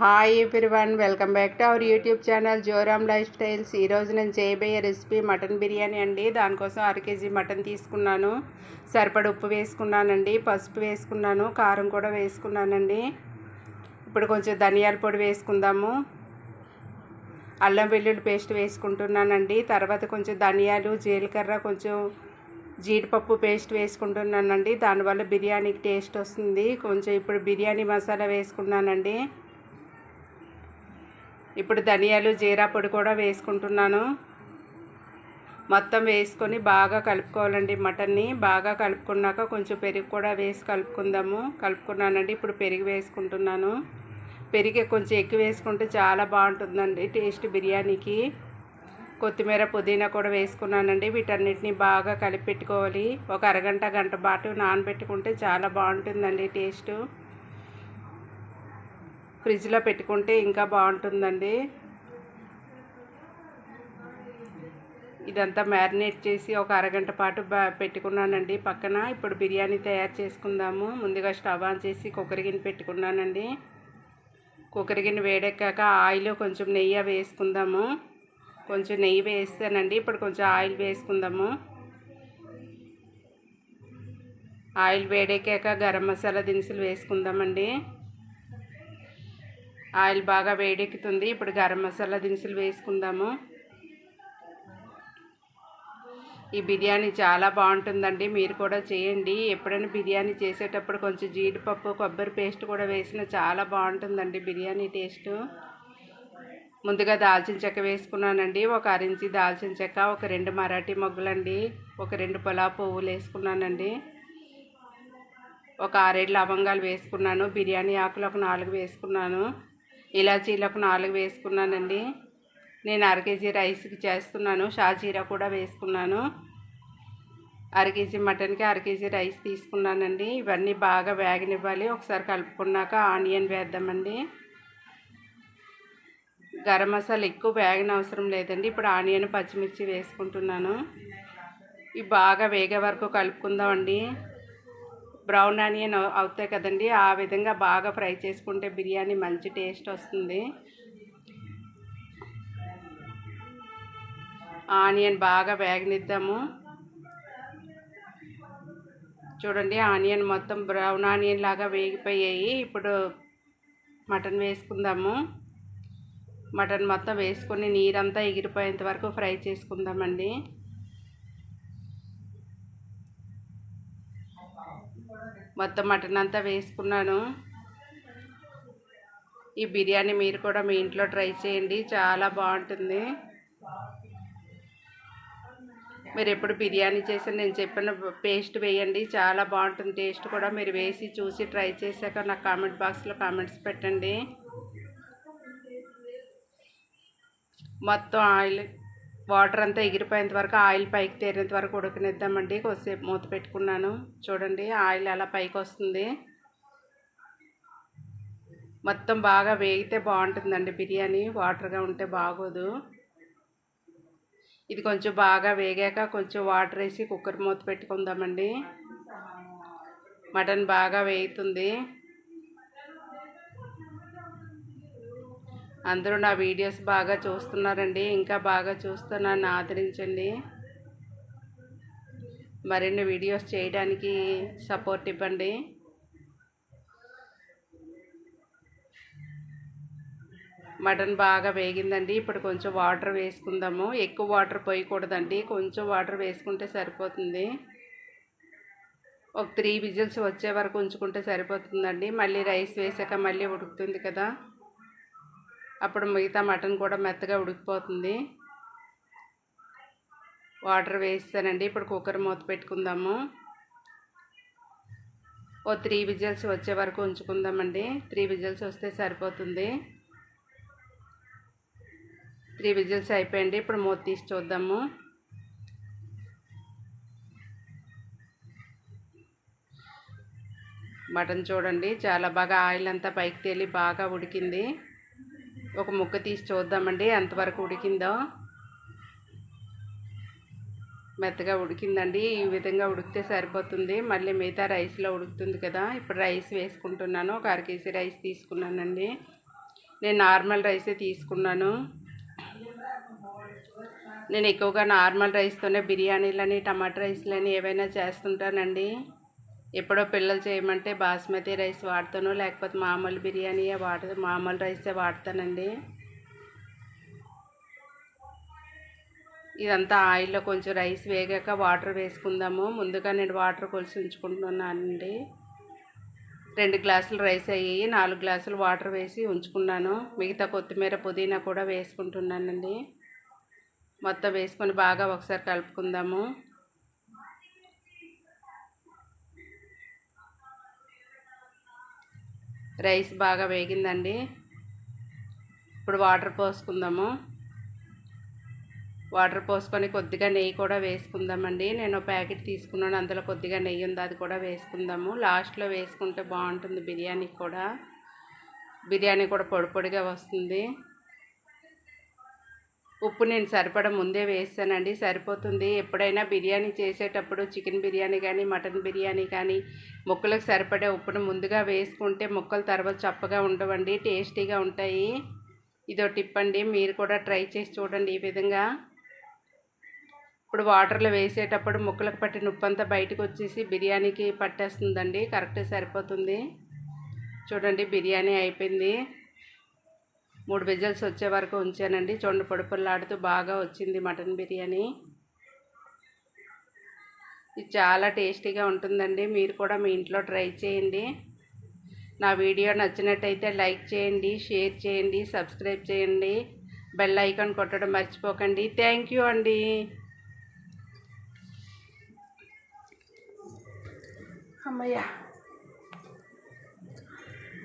Hi one welcome back to our YouTube channel Joram lifestyles ఈరోజు నేను చేయబోయే recipe mutton biryani అండి. దానికోసం అర కేజీ మటన్ తీసుకున్నాను. సరిపడ ఉప్పు వేసుకున్నానండి పసుపు వేసుకున్నాను కారం కూడా వేసుకున్నానండి. ఇప్పుడు కొంచెం ధనియాల పొడి వేసుకుందాము. అల్లం వెల్లుల్లి పేస్ట్ వేసుకుంటున్నానండి. తర్వాత కొంచెం ధనియాలు జీలకర్ర కొంచెం జీడిపప్పు పేస్ట్ వేసుకుంటున్నానండి. దానివల్ల బిర్యానీకి టేస్ట్ వస్తుంది. కొంచెం ఇప్పుడు బిర్యానీ మసాలా వేసుకున్నానండి. ఇప్పుడు ధనియాలు జీరా పొడి కూడా వేసుకుంటున్నాను. మొత్తం వేసుకొని బాగా కలుపుకోవాలండి మటన్ని. బాగా కలుపుకున్నాక కొంచెం పెరుగు కూడా వేసి కలుపుకుందాము. కలుపుకున్నానండి ఇప్పుడు పెరుగు వేసుకుంటున్నాను. పెరిగి కొంచెం ఎక్కువ వేసుకుంటే చాలా బాగుంటుందండి టేస్ట్ బిర్యానీకి. కొత్తిమీర పుదీనా కూడా వేసుకున్నానండి. వీటన్నిటిని బాగా కలిపి పెట్టుకోవాలి ఒక అరగంట గంట పాటు నానబెట్టుకుంటే చాలా బాగుంటుందండి టేస్టు. ఫ్రిడ్జ్లో పెట్టుకుంటే ఇంకా బాగుంటుందండి. ఇదంతా మ్యారినేట్ చేసి ఒక అరగంట పాటు పెట్టుకున్నానండి. పక్కన ఇప్పుడు బిర్యానీ తయారు చేసుకుందాము. ముందుగా స్టవ్ ఆన్ చేసి కుక్కర్ గిన్నె పెట్టుకున్నానండి. కుక్కర్ గిన్నె వేడెక్కాక ఆయిల్ కొంచెం నెయ్యి వేసుకుందాము. కొంచెం నెయ్యి వేస్తానండి. ఇప్పుడు కొంచెం ఆయిల్ వేసుకుందాము. ఆయిల్ వేడెక్కాక గరం మసాలా దినుసులు వేసుకుందామండి. ఆయిల్ బాగా వేడెక్కుతుంది. ఇప్పుడు గరం మసాలా దినుసులు వేసుకుందాము. ఈ బిర్యానీ చాలా బాగుంటుందండి. మీరు కూడా చేయండి. ఎప్పుడైనా బిర్యానీ చేసేటప్పుడు కొంచెం జీడిపప్పు కొబ్బరి పేస్ట్ కూడా వేసిన చాలా బాగుంటుందండి బిర్యానీ టేస్ట్. ముందుగా దాల్చిన చెక్క వేసుకున్నానండి. ఒక అరించి దాల్చిన చెక్క ఒక రెండు మరాఠీ మొగ్గులండి ఒక రెండు పొలా పువ్వులు వేసుకున్నానండి. ఒక ఆరేడు లవంగాలు వేసుకున్నాను. బిర్యానీ ఆకులు ఒక నాలుగు వేసుకున్నాను. ఇలాచీలు ఒక నాలుగు వేసుకున్నానండి. నేను అర కేజీ రైస్కి చేస్తున్నాను. షాజీరా కూడా వేసుకున్నాను. అర కేజీ మటన్కి అర కేజీ రైస్ తీసుకున్నానండి. ఇవన్నీ బాగా వేగనివ్వాలి. ఒకసారి కలుపుకున్నాక ఆనియన్ వేద్దామండి. గరం మసాలా ఎక్కువ వేగన అవసరం లేదండి. ఇప్పుడు ఆనియన్ పచ్చిమిర్చి వేసుకుంటున్నాను. ఇవి బాగా వేగే వరకు కలుపుకుందామండి. బ్రౌన్ ఆనియన్ అవుతాయి కదండి. ఆ విధంగా బాగా ఫ్రై చేసుకుంటే బిర్యానీ మంచి టేస్ట్ వస్తుంది. ఆనియన్ బాగా వేగనిద్దాము. చూడండి ఆనియన్ మొత్తం బ్రౌన్ ఆనియన్ లాగా వేగిపోయాయి. ఇప్పుడు మటన్ వేసుకుందాము. మటన్ మొత్తం వేసుకొని నీరంతా ఎగిరిపోయేంత వరకు ఫ్రై చేసుకుందామండి. మొత్తం మటన్ అంతా వేసుకున్నాను. ఈ బిర్యానీ మీరు కూడా మీ ఇంట్లో ట్రై చేయండి చాలా బాగుంటుంది. మీరు ఎప్పుడు బిర్యానీ చేసి నేను చెప్పిన పేస్ట్ వేయండి చాలా బాగుంటుంది టేస్ట్ కూడా. మీరు వేసి చూసి ట్రై చేశాక నాకు కామెంట్ బాక్స్లో కామెంట్స్ పెట్టండి. మొత్తం ఆయిల్ వాటర్ అంతా ఎగిరిపోయేంత వరకు ఆయిల్ పైకి తేరేంత వరకు ఉడకనిద్దామండి. కొద్దిసేపు మూత పెట్టుకున్నాను. చూడండి ఆయిల్ అలా పైకి వస్తుంది మొత్తం బాగా వేగితే బాగుంటుందండి బిర్యానీ. వాటర్గా ఉంటే బాగోదు. ఇది కొంచెం బాగా వేగాక కొంచెం వాటర్ వేసి కుక్కర్ మూత పెట్టుకుందామండి. మటన్ బాగా వేగుతుంది. అందరూ నా వీడియోస్ బాగా చూస్తున్నారండి. ఇంకా బాగా చూస్తూ నన్ను ఆదరించండి. మరిన్ని వీడియోస్ చేయడానికి సపోర్ట్ ఇవ్వండి. మటన్ బాగా వేగిందండి. ఇప్పుడు కొంచెం వాటర్ వేసుకుందాము. ఎక్కువ వాటర్ పోయకూడదండి. కొంచెం వాటర్ వేసుకుంటే సరిపోతుంది. ఒక త్రీ విజిల్స్ వచ్చే వరకు ఉంచుకుంటే సరిపోతుందండి. మళ్ళీ రైస్ వేసాక మళ్ళీ ఉడుకుతుంది కదా. అప్పుడు మిగతా మటన్ కూడా మెత్తగా ఉడికిపోతుంది. వాటర్ వేస్తానండి ఇప్పుడు కుక్కర్ మూత పెట్టుకుందాము. ఓ త్రీ విజిల్స్ వచ్చే వరకు ఉంచుకుందామండి. త్రీ విజిల్స్ వస్తే సరిపోతుంది. త్రీ విజిల్స్ అయిపోయండి ఇప్పుడు మూత తీసి చూద్దాము. మటన్ చూడండి. చాలా బాగా ఆయిల్ అంతా పైకి తేలి బాగా ఉడికింది. ఒక ముక్క తీసి చూద్దామండి. ఎంతవరకు ఉడికిందో. మెత్తగా ఉడికిందండి. ఈ విధంగా ఉడికితే సరిపోతుంది. మళ్ళీ మిగతా రైస్లో ఉడుకుతుంది కదా. ఇప్పుడు రైస్ వేసుకుంటున్నాను. ఒక అర కేజీ రైస్ తీసుకున్నానండి. నేను నార్మల్ రైసే తీసుకున్నాను. నేను ఎక్కువగా నార్మల్ రైస్తోనే బిర్యానీలని టమాటా రైస్లని ఏవైనా చేస్తుంటానండి. ఎప్పుడో పిల్లలు చేయమంటే బాస్మతి రైస్ వాడతాను లేకపోతే మామూలు బిర్యానీయే వాడ మామూలు రైసే వాడతానండి. ఇదంతా ఆయిల్లో కొంచెం రైస్ వేగాక వాటర్ వేసుకుందాము. ముందుగా నేను వాటర్ కొలిసి ఉంచుకుంటున్నానండి. రెండు గ్లాసులు రైస్ అయ్యి నాలుగు గ్లాసులు వాటర్ వేసి ఉంచుకున్నాను. మిగతా కొత్తిమీర పుదీనా కూడా వేసుకుంటున్నానండి. మొత్తం వేసుకొని బాగా ఒకసారి కలుపుకుందాము. రైస్ బాగా వేగిందండి. ఇప్పుడు వాటర్ పోసుకుందాము. వాటర్ పోసుకొని కొద్దిగా నెయ్యి కూడా వేసుకుందామండి. నేను ప్యాకెట్ తీసుకున్నాను. అందులో కొద్దిగా నెయ్యి ఉంది. అది కూడా వేసుకుందాము. లాస్ట్లో వేసుకుంటే బాగుంటుంది బిర్యానీ కూడా. బిర్యానీ కూడా పొడి పొడిగా వస్తుంది. ఉప్పు నేను సరిపడ ముందే వేస్తానండి. సరిపోతుంది. ఎప్పుడైనా బిర్యానీ చేసేటప్పుడు చికెన్ బిర్యానీ కానీ మటన్ బిర్యానీ కానీ ముక్కలకు సరిపడే ఉప్పును ముందుగా వేసుకుంటే ముక్కలు తర్వాత చప్పగా ఉండవండి. టేస్టీగా ఉంటాయి. ఇదో టిప్ అండి. మీరు కూడా ట్రై చేసి చూడండి ఈ విధంగా. ఇప్పుడు వాటర్లో వేసేటప్పుడు ముక్కలకు పట్టిన ఉప్పు అంతా బయటకు వచ్చేసి బిర్యానీకి పట్టేస్తుందండి. కరెక్ట్ సరిపోతుంది. చూడండి బిర్యానీ అయిపోయింది. మూడు విజల్స్ వచ్చే వరకు ఉంచానండి. చొండ పొడిపొల్లాడుతూ బాగా వచ్చింది మటన్ బిర్యానీ. ఇది చాలా టేస్టీగా ఉంటుందండి. మీరు కూడా మీ ఇంట్లో ట్రై చేయండి. నా వీడియో నచ్చినట్టయితే లైక్ చేయండి షేర్ చేయండి సబ్స్క్రైబ్ చేయండి. బెల్ ఐకాన్ కొట్టడం మర్చిపోకండి. థ్యాంక్ యూ అండి. అమ్మయ్యా.